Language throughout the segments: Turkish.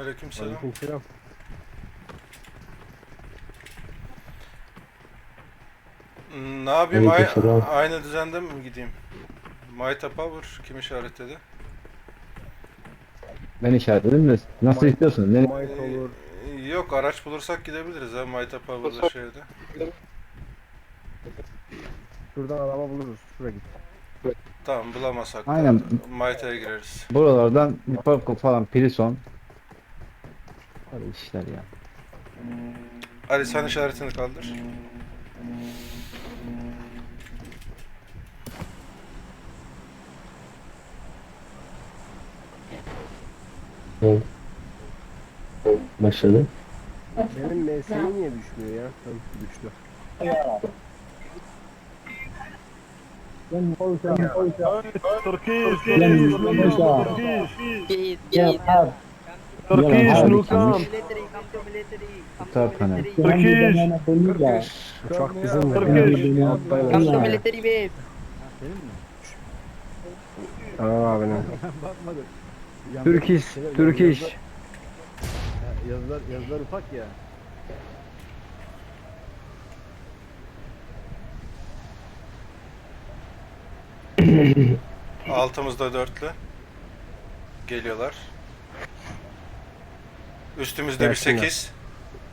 Aleykümselam. Aleykümselam. Ne yapayım? Ay- Aleykümselam. aynı düzende mi gideyim? Might Power kim işaretledi? Ben işaretledim de nasıl istiyorsunuz? Ne? Might olur. Ee, Yok araç bulursak gidebiliriz ha Might Power'da şeyde. Şuradan araba buluruz. Şuraya git. Tamam bulamazsak da Aynen. Might'a gireriz. Buralardan bir park falan, prison. Böyle işler ya. Ali sen işaretini kaldır. Başladı. Benim MS'im niye düşmüyor ya? Tamam düştü. Turkish, no come. Military, come to Tutar to panel. military. Uçak bizim mi? Come to military base. Tamam abi ne? Türk iş, Türk iş. Yazılar, yazılar ufak ya. Altımızda dörtlü. Geliyorlar. Üstümüzde bir Gelsinler. 8.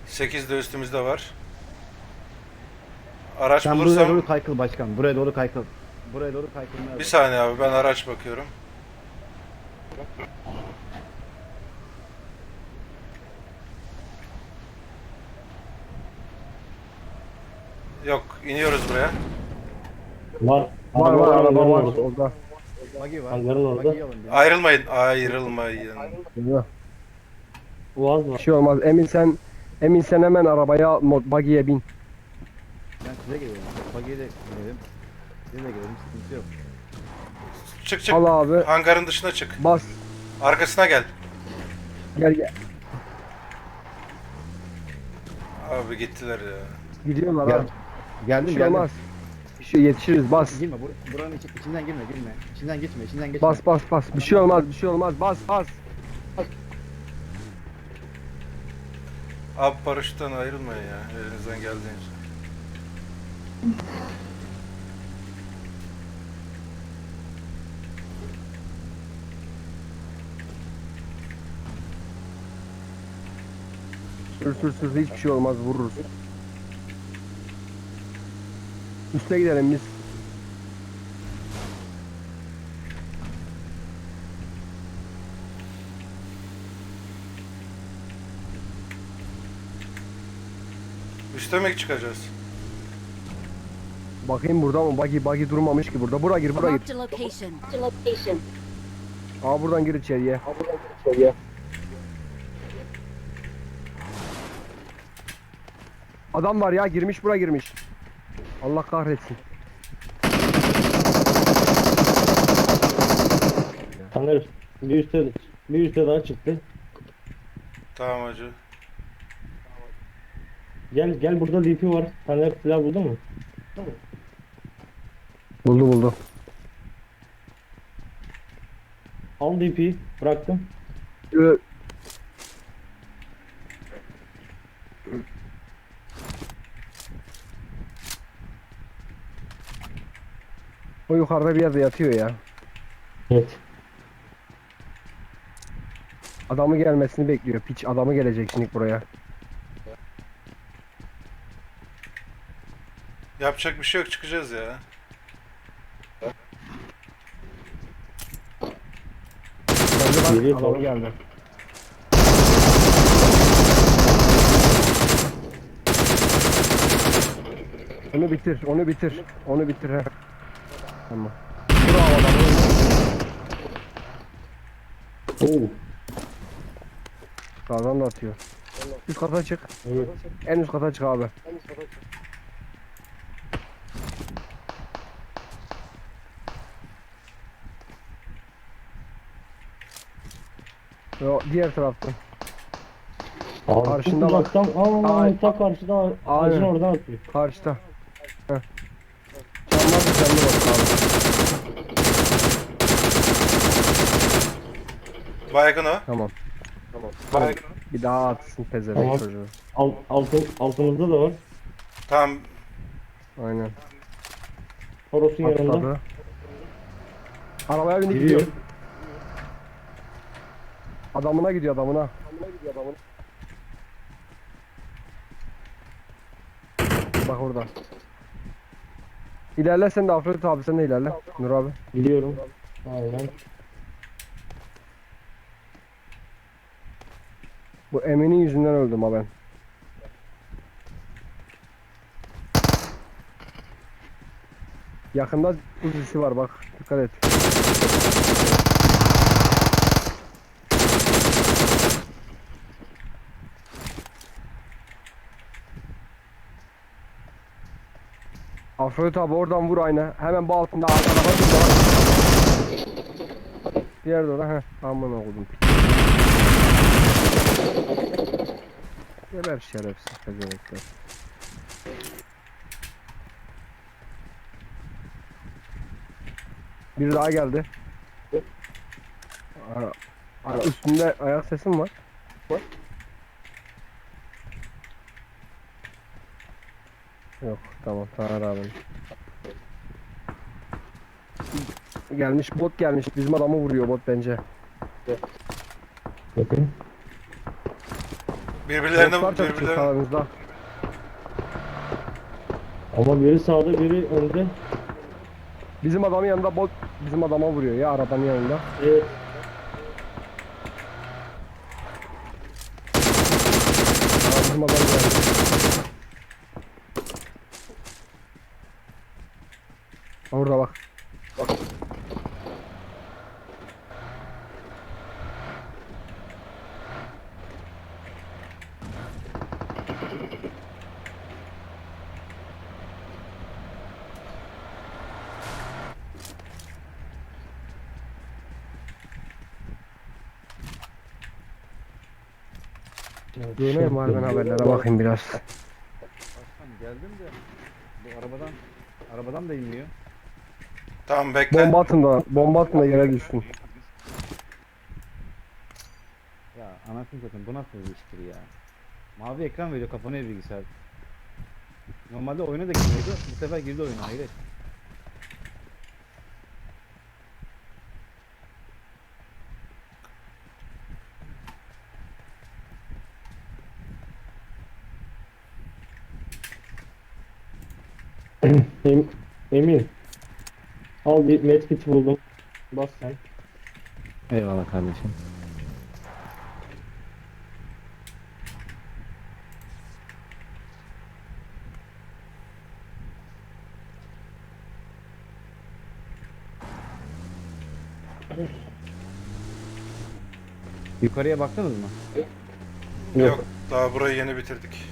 8 de üstümüzde var. Araç Sen buraya bulursam doğru kaykıl başkan. Buraya doğru kaykıl. Buraya doğru kaykılmaya bir bak. saniye abi ben araç bakıyorum. Yok iniyoruz buraya. Var. Var var araba var orada. Bagi var. Hangarın orada. Bagi alın. Ayrılmayın, ayrılmayın. Uaz Bir var. şey olmaz. Emin sen Emin sen hemen arabaya mod buggy'e bin. Ben size geliyorum. Bagi'ye de gelelim. Size de gelelim. Sıkıntı yok. Çık çık. Al abi. Hangarın dışına çık. Bas. Arkasına gel. Gel gel. Abi gittiler ya. Gidiyorlar Gel. abi. Bir Geldim şey geldim. olmaz. Bir şey yetişiriz. Bas. Girme bur buranın içi, içinden girme girme. İçinden gitme içinden geçme. Bas bas bas. Bir şey olmaz. Bir şey olmaz. Bas bas. Abi paraşütten ayrılmayın ya. Elinizden geldiğince. Sür sür sür. Hiçbir şey olmaz. Vururuz. Üste gidelim biz. Üste mi çıkacağız? Bakayım burada mı? Buggy buggy durmamış ki burada. Bura gir, bura gir. Marked a location. Aa buradan gir içeriye. Adam var ya girmiş bura girmiş. Allah kahretsin. Taner bir üstte bir üstte daha çıktı. Tamam hacı. Gel gel burada DP var. Taner silah buldu mu? Buldu buldu. Al DP bıraktım. Ö- O yukarıda bir yerde yatıyor ya. Evet. Adamı gelmesini bekliyor. Piç adamı gelecek şimdi buraya. Yapacak bir şey yok çıkacağız ya. Geldi bak bak. geldi. Onu bitir, onu bitir. Onu bitir he. Tamam. Bravo. Oo. Sağdan da atıyor. Üst kata çık. Evet. En üst kata çık abi. Yo, diğer taraftan. Abi Karşında çok bak. uzaktan. Aa, Ay. ta karşıda ağacın Aynen. oradan atıyor. Karşıda. Heh. Canlar canlı bak abi. Baygın o. Tamam. Baygın. Bir daha atsın pezevenk Tamam. çocuğu. Alt, altın, altımızda da var. Tamam. Aynen. Toros'un yanında. Atladı. Arabaya bindi Gidiyor. gidiyor. Adamına gidiyor adamına. Bak orada. İlerle sen de Afrodit abi sen de ilerle. Nur abi. Biliyorum. Aynen. Bu Emin'in yüzünden öldüm ha ben. Yakında uzisi var bak. Dikkat et. Afrodit abi oradan vur aynı. Hemen bu altında arkada bak. Diğer doğru heh. Aman oğlum. Geber şerefsiz pezevenkler. Bir daha geldi. Ara, ara üstünde ayak sesim var. Yok tamam Taner abi. Gelmiş bot gelmiş bizim adamı vuruyor bot bence. Bakın. Birbirlerine Botlar çatışıyor birbirlerine. Ama biri sağda biri önde. Bizim adamın yanında bot bizim adama vuruyor ya arabanın yanında. Evet. Aa, bizim adam geldi. Orada bak. Döneyim harbiden haberlere bakayım biraz. Başkan geldim de bu arabadan arabadan da inmiyor. Tamam bekle. Bomba atın da, bomba atın da yere düşsün. Ya anasını satayım bu nasıl bir iştir ya. Mavi ekran veriyor kapanıyor bilgisayar. Normalde oyuna da girmiyordu. Bu sefer girdi oyuna hayret. Em, Emin. Al bir medkit buldum. Bas sen. Eyvallah kardeşim. Yukarıya baktınız mı? Yok. Daha burayı yeni bitirdik.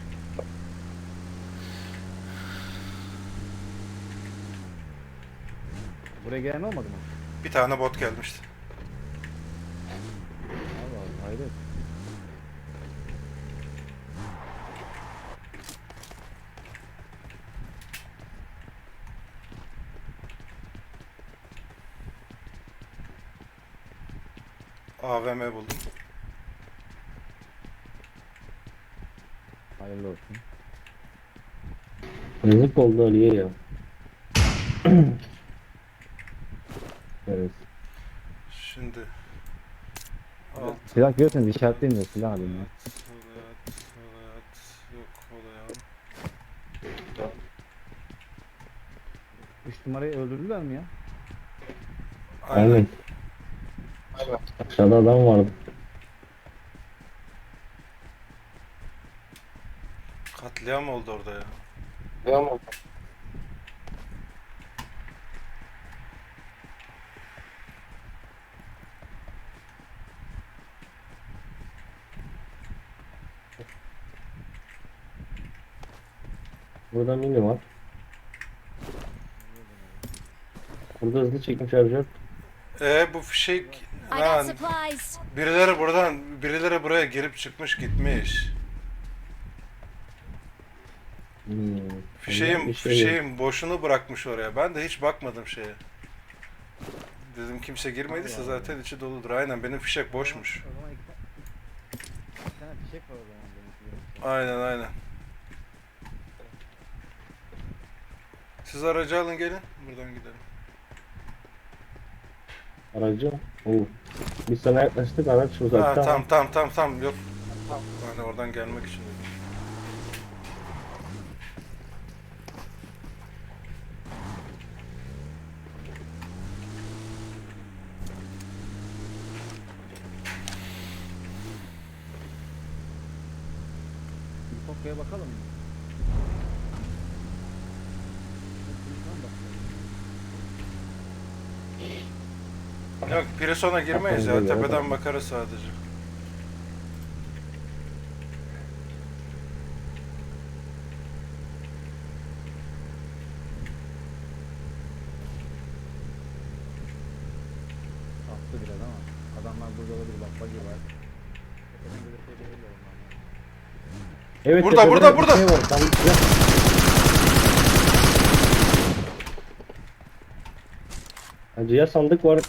Buraya gelen olmadı mı? Bir tane bot gelmişti. Allah Allah hayret. AVM buldum. Hayırlı olsun. Yazık oldu Ali'ye ya. evet. Şimdi. Alt. Silah görüyorsanız işaretleyin de silah alayım ya. Yok. 3 numarayı öldürdüler mi ya? Aynen. Aşağıda adam vardı. Katliam oldu orada ya. Burada mini var. Burada hızlı çekim şarjör. E bu fişek lan birileri buradan birileri buraya girip çıkmış gitmiş. Hmm. Fişeğim şey fişeğim boşunu bırakmış oraya. Ben de hiç bakmadım şeye. Dedim kimse girmediyse zaten içi doludur. Aynen benim fişek boşmuş. O zaman iki tane, iki tane fişek var o zaman demek ki. Aynen aynen. Siz aracı alın gelin. Buradan gidelim. Aracı. Oo. Biz sana yaklaştık araç Ha, uzakta. tamam tamam tamam tamam yok. Yani oradan gelmek için dedim. Bir Tokyo'ya bakalım mı? Yok Pireson'a girmeyiz ya. Tepeden bak. bakarız sadece. Attı biraz ama. Adamlar burada olabilir bak bagi var. Evet, Burada, tepede burada, bir burada. Şey var. Tam. Hacı ya sandık var.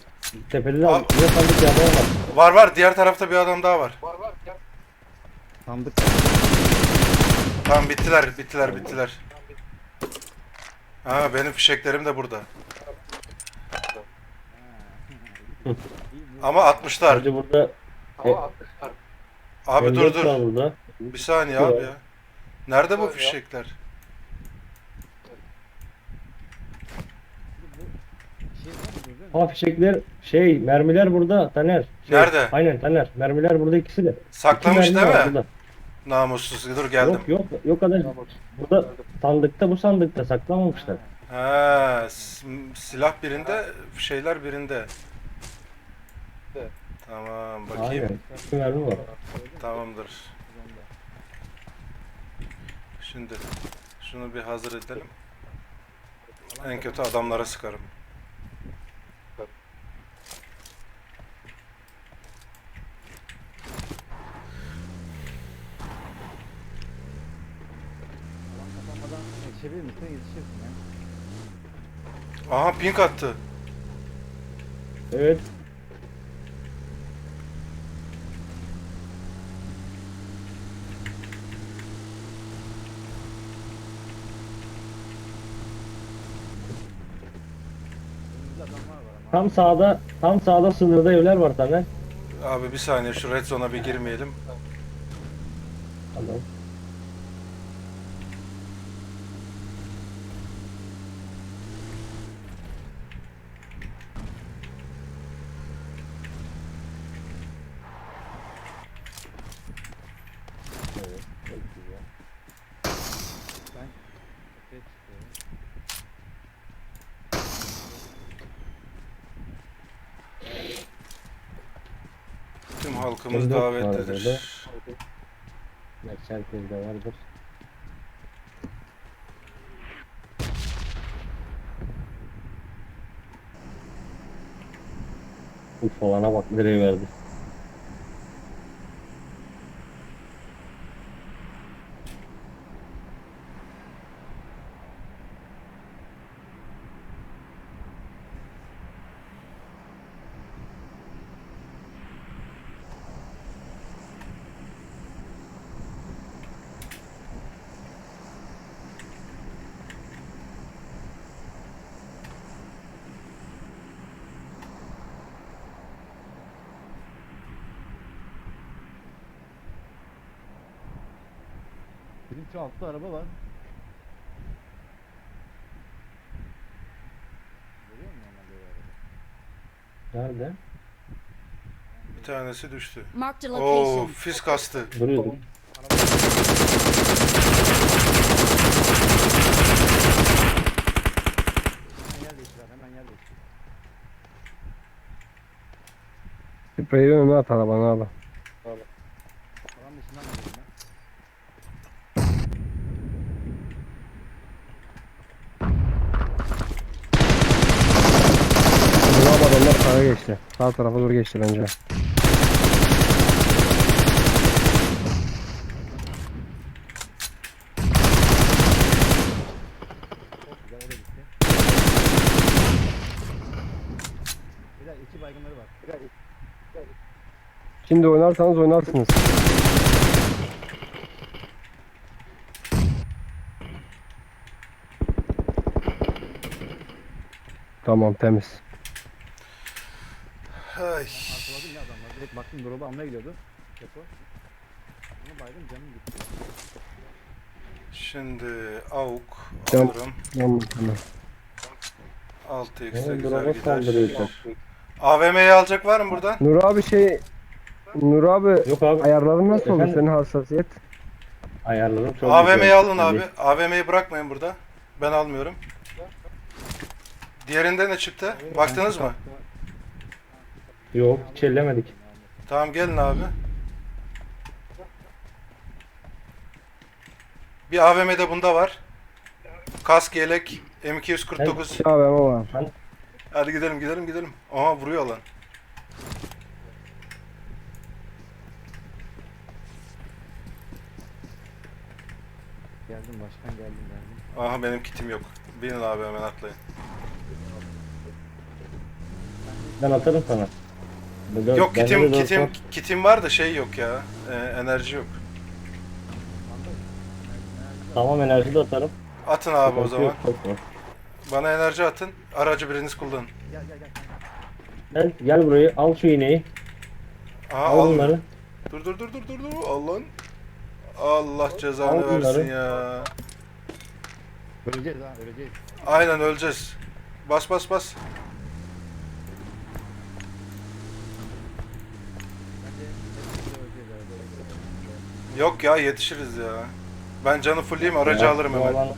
Tepede Al. ya sandık ya var. Var var diğer tarafta bir adam daha var. Sandık. Tamam bittiler bittiler bittiler. Ha benim fişeklerim de burada. Ama 60'lar. Hacı burada. E, Abi dur M4 var dur. burada. Bir saniye abi ya. Nerede bu fişekler? Şey var mı değil mi? Ha fişekler şey mermiler burada Taner. Şey, Nerede? Aynen Taner. Mermiler burada ikisi de. İki Saklamış mermi değil var mi? burada. Namussuz. Dur geldim. Yok yok yok kadar. Burada sandıkta bu sandıkta saklamamışlar. Ha, s- silah birinde, şeyler birinde. Tamam bakayım. Aynen. İki mermi var. Tamamdır. Şimdi şunu bir hazır edelim. En kötü adamlara sıkarım. Alan kapanmadan yetişebilir misin? Yetişirsin ya. Aha pink attı. Evet. Önümüzde adamlar var ama. Tam sağda tam sağda sınırda evler var Taner. Abi bir saniye şu red zone'a bir girmeyelim. Tamam. Evet. Çok güzel. Ben tepeye çıkıyorum. Tüm halkımız M4 var davetlidir. Gerçi herkes de vardır. Uf olana bak nereye verdi. Bizim şu altta araba var. Görüyor musun normalde o araba? Nerede? Bir tanesi düştü. Marked a Oo, location. kastı. Duruyordu. Hemen yer değiştir abi, hemen yer değiştir. Spreyi önüne at arabanı abi. Alan dışından geliyorum ben. Geçti. Sağ tarafa doğru geçti bence. Şimdi oynarsanız oynarsınız. Tamam temiz. Ay. Arkaladım ya adamlar. Direkt baktım drop'u almaya gidiyordu. Depo. Bunu baydım canım gitti. Şimdi AUK Tamam. alırım. Tamam tamam. 6x'e Benim güzel drop'a saldırıyor gider. çok. AVM'yi alacak var mı buradan? Nur abi şey Nur abi Yok abi ayarların nasıl oldu Efendim? senin hassasiyet? ayarladım çok AVM'yi güzel. alın abi. AVM'yi bırakmayın burada. Ben almıyorum. Diğerinde ne çıktı? Baktınız mı? Yok hiç ellemedik. Tamam gelin abi. Bir AVM'de bunda var. Kask, yelek, M249. Abi ama var. Hadi gidelim gidelim gidelim. Aha vuruyor lan. Geldim başkan geldim geldim. Aha benim kitim yok. Binin abi hemen atlayın. Ben atarım sana. Burada- Yok kitim kitim var. kitim var da şey yok ya. Ee, enerji yok. Tamam enerji de atarım. Atın abi o Sıkıntı zaman. yok. Bana enerji atın. Aracı biriniz kullanın. Gel gel gel. Gel, gel burayı al şu iğneyi. Aha Al al. bunları. Dur dur dur dur dur dur. Allah'ın. Allah cezanı Al bunları. versin ya. Öleceğiz ha öleceğiz. Aynen öleceğiz. Bas bas bas. Bence hepimiz de öleceğiz herhalde. öleceğiz. Yok ya yetişiriz ya. Ben canı fullleyeyim aracı Ya, alırım hemen. alan-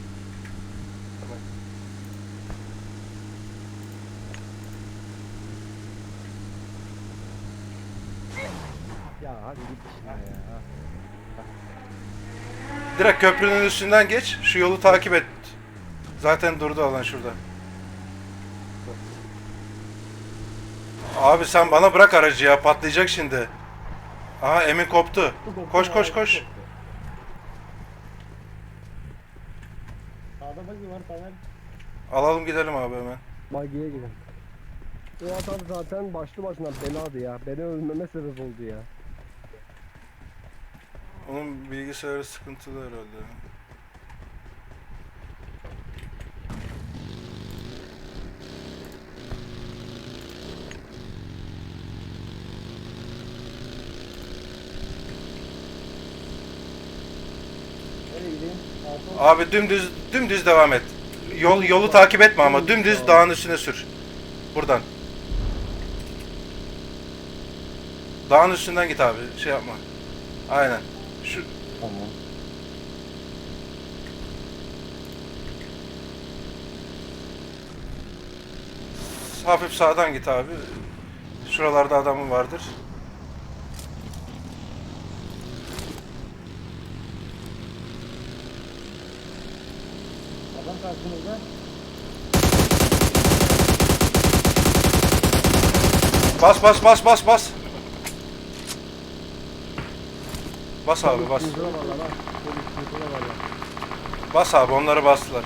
Ya hadi git işine ya. Direkt köprünün üstünden geç. Şu yolu takip et. Zaten durdu alan şurada. Abi sen bana bırak aracı ya patlayacak şimdi. Aha Emin koptu. Koş koş koş. Sağda bagi var Taner. Alalım gidelim abi hemen. Magiye gidelim. O adam zaten başlı başına beladı ya. Beni ölmeme sebep oldu ya. Onun bilgisayarı sıkıntılı herhalde. Abi dümdüz dümdüz devam et. Yol yolu takip etme ama dümdüz dağın üstüne sür. Buradan. Dağın üstünden git abi. Şey yapma. Aynen. Şu Tamam. hafif sağdan git abi. Şuralarda adamın vardır. Adam karşımızda. Bas bas bas bas bas. Bas abi bas. Bas abi onları bastılar.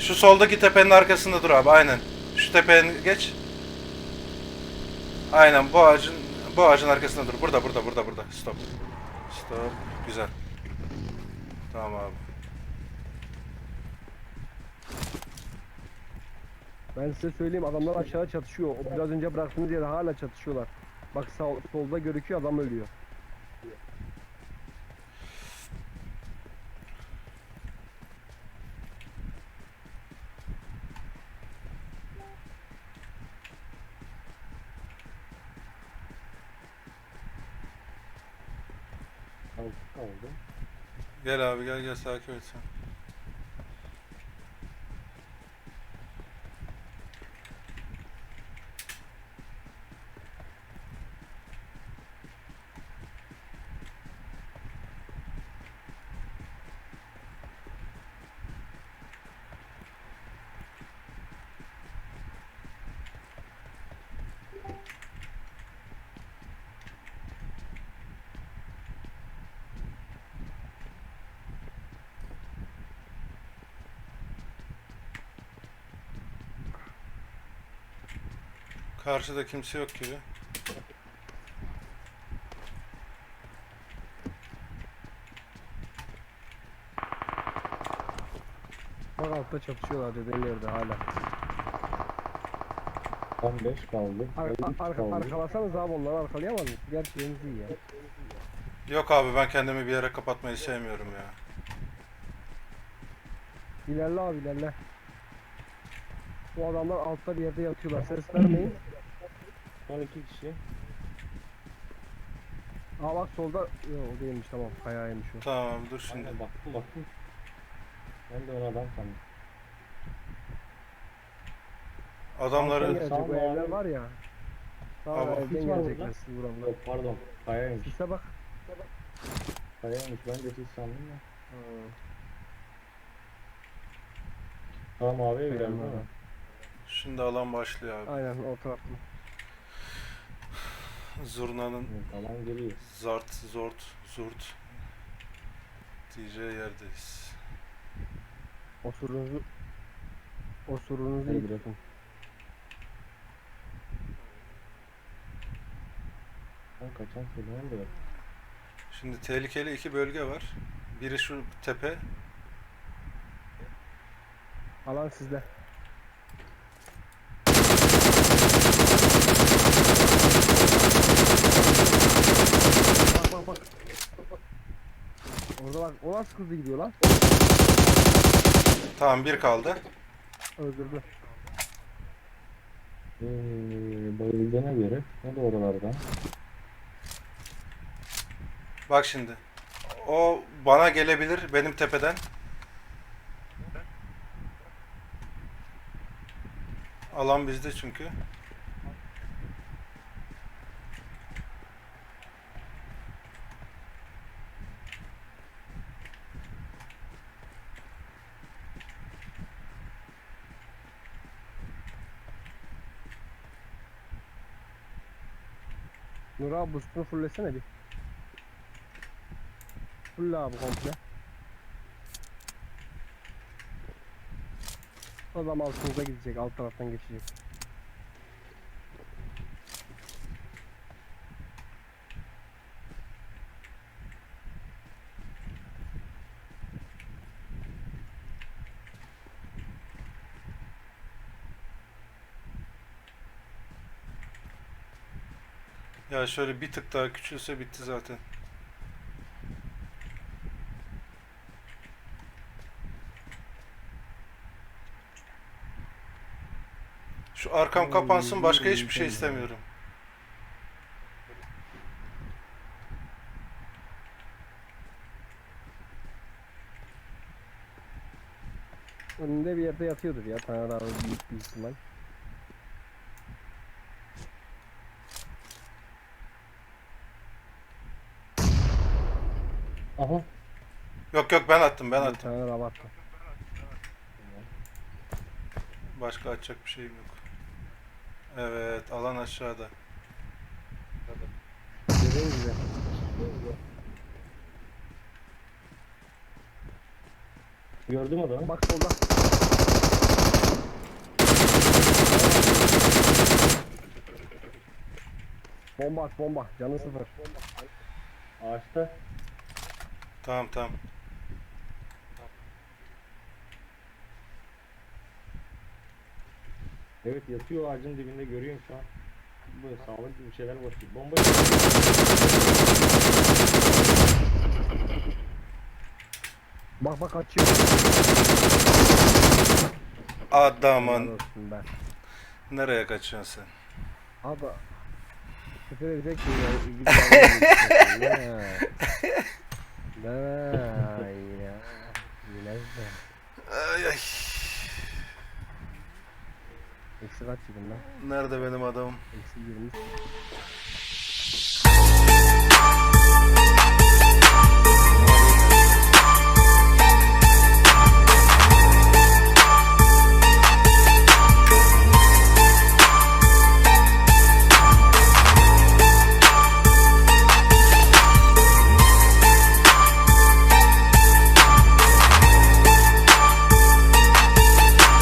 Şu soldaki tepenin arkasında dur abi aynen. Şu tepenin geç. Aynen bu ağacın bu ağacın arkasında dur. Burada burada burada burada. Stop. Stop. Güzel. Tamam abi. Ben size söyleyeyim adamlar aşağı çatışıyor. O biraz önce bıraktığınız yerde hala çatışıyorlar. Bak sağ, solda görüküyor adam ölüyor. Gel abi gel gel takip et sen. Karşıda kimse yok gibi. Bak altta çatışıyorlar dediğin yerde hala. 15 kaldı. Ar 13 arka kaldı. arkalasanız abi onları arkalayamaz mı? Gerçi yeriniz iyi ya. Yok abi ben kendimi bir yere kapatmayı sevmiyorum ya. İlerle abi ilerle. Bu adamlar altta bir yerde yatıyorlar. Ses vermeyin. Son 2 kişi. Aa bak solda. Yok o değilmiş tamam. Kayaymış o. Tamam dur şimdi. Aynen baktım baktım. Ben de onu adam sandım. Adamları Alttan gelecek Sağ o evler abi. var ya. Sağ Ama evden hiç var gelecekler burada. sizi vuranlar. Yok pardon. Kayaymış. Sise bak. Kayaymış. Ben de siz sandım ya. Tamam abi değil mi? şimdi alan başlıyor abi. Aynen o tarafta. Zurnanın alan geliyor. zart zort zurt diyeceği yerdeyiz. Osurunuzu Osurunuzu Hadi iyi bırakın. Ben kaçan söyleyen de. Şimdi tehlikeli iki bölge var. Biri şu tepe. Alan sizde. Bak. Orada bak o nasıl hızlı gidiyor lan? Tamam bir kaldı. Öldürdü. Ee, bayıldığına göre o da oralardan. Bak şimdi. O bana gelebilir benim tepeden. Alan bizde çünkü. Abi boostunu fullesene bir. Full abi komple. Adam altınıza gidecek, alt taraftan geçecek. Ya şöyle bir tık daha küçülse bitti zaten. Şu arkam kapansın başka hiçbir şey istemiyorum. Önünde bir yerde yatıyordur ya. Tane daha büyük bir ihtimal. Aha. Yok yok ben attım ben Bir attım. tane daha attı. Başka atacak bir şeyim yok. Evet alan aşağıda. Dediğim gibi. Gördüm adamı. Bak solda. Bomba at bomba. Canı sıfır. Ağaçta. Tamam tamam. Evet yatıyor ağacın dibinde görüyorum şu an. Böyle sağlıklı bir şeyler bakıyor. Bomba Bak bak açıyor. Adamın Helal olsun be. nereye kaçıyorsun sen? Abi. Küfür edecek mi ya? Ne? Ya. De. Ay ay. Eksi kaç yedin lan? Nerede benim adamım? Eksi 20.